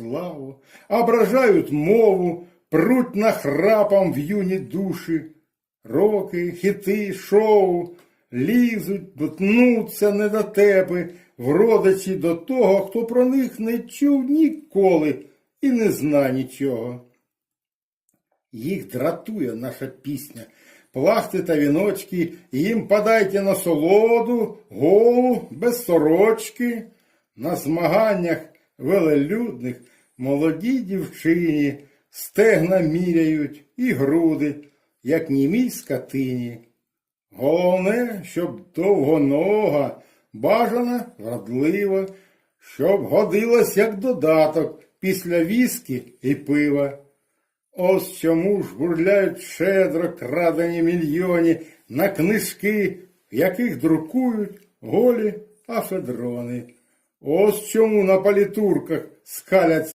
славу, ображають мову, пруть нахрапом в юні душі. Роки, хіти, шоу лізуть, дотнуться недотепи, в родичі до того, хто про них не чув ніколи і не зна нічого. Їх дратує наша пісня. Плахти та віночки, їм подайте насолоду, голу, без сорочки. На змаганнях велелюдних молоді дівчині стегна міряють і груди, як німій скотині. Головне, щоб довгонога, бажана, вродлива, щоб годилась як додаток після віскі і пива. Ось чому ж гурляють щедро крадені мільйони на книжки, в яких друкують голі афедрони. Ось чому на палітурках скалять